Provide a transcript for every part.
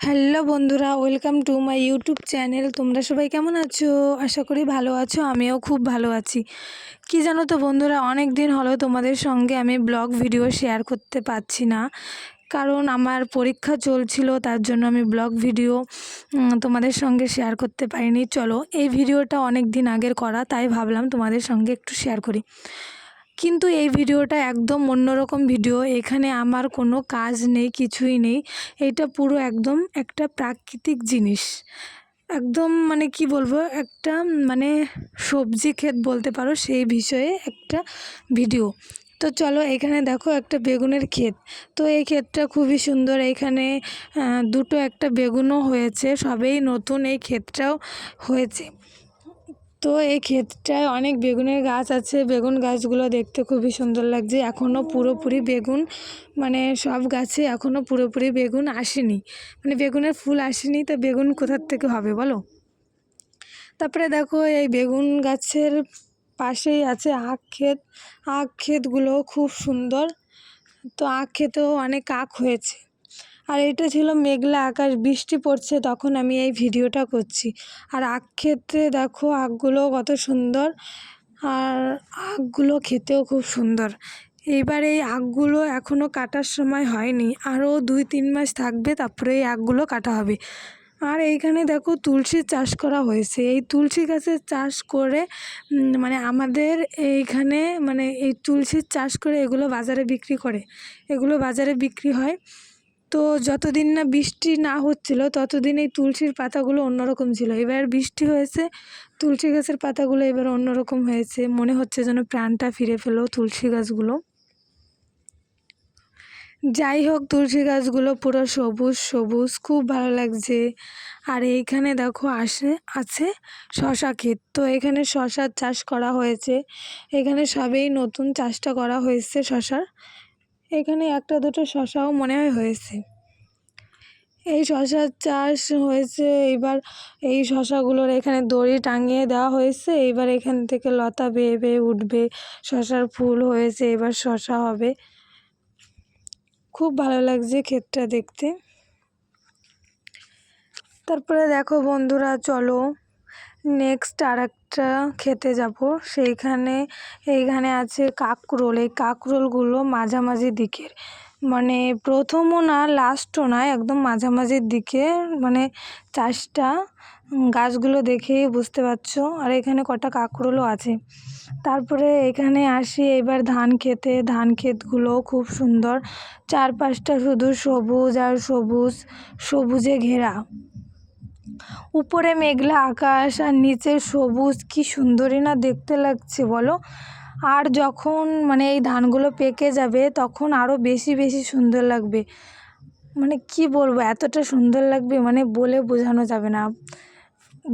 Hello বন্ধুরা, welcome to my YouTube channel. তোমরা সবাই কেমন আছো? আশা করি ভালো আছো, আমিও খুব ভালো আছি। কি জানো তো বন্ধুরা অনেক দিন হলো তোমাদের সঙ্গে আমি ব্লগ ভিডিও শেয়ার করতে পারছি না। কারণ আমার পরীক্ষা চলছিল, তার জন্য আমি ব্লগ ভিডিও তোমাদের সঙ্গে শেয়ার করতে পারিনি। চলো, এই ভিডিওটা অনেক দিন আগের করা, তাই ভাবলাম তোমাদের সঙ্গে একটু শেয়ার করি। কিন্তু এই ভিডিওটা একদম অন্যরকম ভিডিও। এখানে আমার কোনো কাজ নেই, কিছুই নেই। এটা পুরো একদম একটা প্রাকৃতিক জিনিস। একদম মানে কি বলব, একটা মানে সবজি ক্ষেত বলতে পারো সেই বিষয়ে একটা ভিডিও। তো চলো এখানে দেখো একটা বেগুনের ক্ষেত। তো এই ক্ষেতটা খুবই সুন্দর। এখানে দুটো একটা বেগুনও হয়েছে। সবেই নতুন এই ক্ষেতটাও হয়েছে। তো এই ক্ষেতটায় অনেক বেগুনের গাছ আছে। বেগুন গাছগুলো দেখতে খুবই সুন্দর লাগছে। এখনও পুরোপুরি বেগুন মানে সব গাছে এখনও পুরোপুরি বেগুন আসেনি। মানে বেগুনের ফুল আসেনি, তো বেগুন কোথার থেকে হবে বলো? তারপরে দেখো এই বেগুন গাছের পাশেই আছে আখ ক্ষেত। আখ ক্ষেতগুলো খুব সুন্দর। তো আখ ক্ষেতেও অনেক আখ হয়েছে। আর এটা ছিল মেঘলা আকাশ, বৃষ্টি পড়ছে, তখন আমি এই ভিডিওটা করছি। আর আখ ক্ষেত্রে দেখো আখগুলো কত সুন্দর। আর আখগুলো খেতেও খুব সুন্দর। এইবার এই আখগুলো এখনও কাটার সময় হয়নি। আরও দুই, তিন মাস থাকবে, তারপরে এই আখগুলো কাটা হবে। আর এইখানে দেখো তুলসীর চাষ করা হয়েছে। এই তুলসী গাছের চাষ করে মানে আমাদের এইখানে মানে এই তুলসীর চাষ করে এগুলো বাজারে বিক্রি করে। এগুলো বাজারে বিক্রি হয়। তো যতদিন না বৃষ্টি না হচ্ছিল ততদিন এই তুলসীর পাতাগুলো অন্যরকম ছিল। এবার বৃষ্টি হয়েছে, তুলসী গাছের পাতাগুলো এবার অন্যরকম হয়েছে। মনে হচ্ছে যেন প্রাণটা ফিরে পেল তুলসী গাছগুলো। যাই হোক, তুলসী গাছগুলো পুরো সবুজ সবুজ। খুব ভালো লাগছে। আর এইখানে দেখো, আসে, আছে শশা ক্ষেত। তো এখানে শশার চাষ করা হয়েছে। এখানে সবেই নতুন চাষটা করা হয়েছে শশার। এখানে একটা দুটো শশাও মনে হয় হয়েছে। এই শশার চাষ হয়েছে, এবার এই শশাগুলোর এখানে দড়ি টাঙিয়ে দেওয়া হয়েছে, এবার এখান থেকে লতা বেয়ে বেয়ে উঠবে, শশার ফুল হয়েছে, এবার শশা হবে। খুব ভালো লাগছে ক্ষেতটা দেখতে। তারপরে দেখো বন্ধুরা, চলো নেক্সট আর একটা খেতে যাব। সেইখানে, এইখানে আছে কাকরোল। এই কাকরোলগুলো মাঝামাঝি দিকের। মানে প্রথমও না লাস্টও না, একদম মাঝামাঝির দিকে মানে চাষটা গাছগুলো দেখেই বুঝতে পারছ। আর এখানে কটা কাকরোলও আছে। তারপরে এখানে আসি, এবার ধান খেতে। ধান ক্ষেতগুলো খুব সুন্দর। চারপাশটা শুধু সবুজ আর সবুজ, সবুজে ঘেরা। উপরে মেঘলা আকাশ আর নিচে সবুজ, কি সুন্দরই না দেখতে লাগছে বলো? আর যখন মানে এই ধানগুলো পেকে যাবে, তখন আরও বেশি বেশি সুন্দর লাগবে। মানে কি বলব, এতটা সুন্দর লাগবে মানে বলে বোঝানো যাবে না।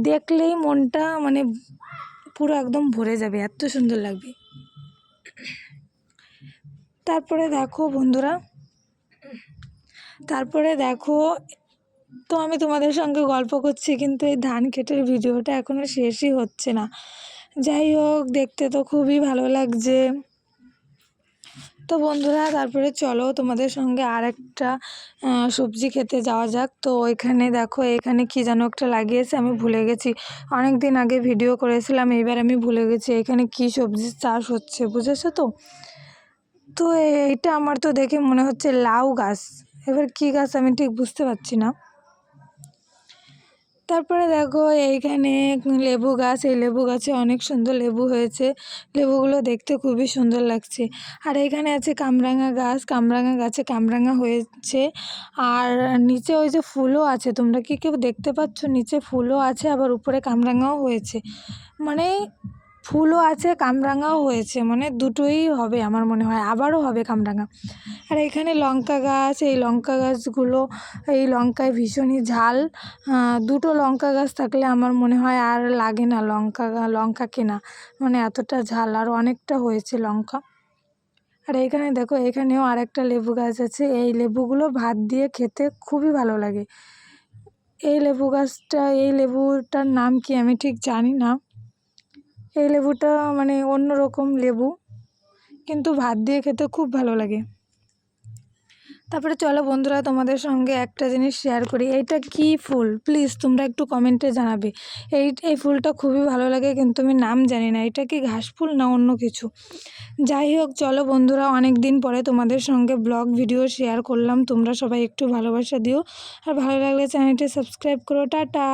দেখলেই মনটা মানে পুরো একদম ভরে যাবে, এত সুন্দর লাগবে। তারপরে দেখো বন্ধুরা, তারপরে দেখো তো আমি তোমাদের সঙ্গে গল্প করছি, কিন্তু এই ধান কেটের ভিডিওটা এখনও শেষই হচ্ছে না। যাই হোক, দেখতে তো খুবই ভালো লাগছে। তো বন্ধুরা, তারপরে চলো তোমাদের সঙ্গে আর একটা সবজি খেতে যাওয়া যাক। তো ওইখানে দেখো, এখানে কি যেন একটা লাগিয়েছে, আমি ভুলে গেছি। অনেক দিন আগে ভিডিও করেছিলাম এবার আমি ভুলে গেছি, এখানে কি সবজি চাষ হচ্ছে, বুঝেছ তো? তো এটা আমার তো দেখে মনে হচ্ছে লাউ গাছ। এবার কি গাছ আমি ঠিক বুঝতে পারছি না। তারপরে দেখো এইখানে লেবু গাছ, এই লেবু গাছে অনেক সুন্দর লেবু হয়েছে। লেবুগুলো দেখতে খুবই সুন্দর লাগছে। আর এখানে আছে কামরাঙা গাছ, কামরাঙা গাছে কামরাঙা হয়েছে। আর নিচে ওই যে ফুলও আছে, তোমরা কি কেউ দেখতে পাচ্ছ? নিচে ফুলও আছে, আবার উপরে কামরাঙাও হয়েছে। মানে ফুলও আছে, কামরাঙাও হয়েছে মানে দুটোই হবে আমার মনে হয়, আবারও হবে কামরাঙা। আর এখানে লঙ্কা গাছ, এই লঙ্কা গাছগুলো, এই লঙ্কায় ভীষণই ঝাল। দুটো লঙ্কা গাছ থাকলে আমার মনে হয় আর লাগে না লঙ্কা লঙ্কা কেনা মানে এতটা ঝাল, আর অনেকটা হয়েছে লঙ্কা। আর এখানে দেখো, এখানেও আরেকটা লেবু গাছ আছে, এই লেবুগুলো ভাত দিয়ে খেতে খুবই ভালো লাগে। এই লেবু গাছটা, এই লেবুটার নাম কি আমি ঠিক জানি না। এই লেবুটা মানে অন্য রকম লেবু, কিন্তু ভাত দিয়ে খেতে খুব ভালো লাগে। তারপরে চলো বন্ধুরা, তোমাদের সঙ্গে একটা জিনিস শেয়ার করি। এইটা কি ফুল? প্লিজ তোমরা একটু কমেন্টে জানাবে। এই এই ফুলটা খুবই ভালো লাগে, কিন্তু আমি নাম জানি না। এটা কি ঘাস ফুল না অন্য কিছু? যাই হোক, চলো বন্ধুরা অনেক দিন পরে তোমাদের সঙ্গে ব্লগ ভিডিও শেয়ার করলাম। তোমরা সবাই একটু ভালোবাসা দিও। আর ভালো লাগলে চ্যানেলটি সাবস্ক্রাইব করো। টাটা!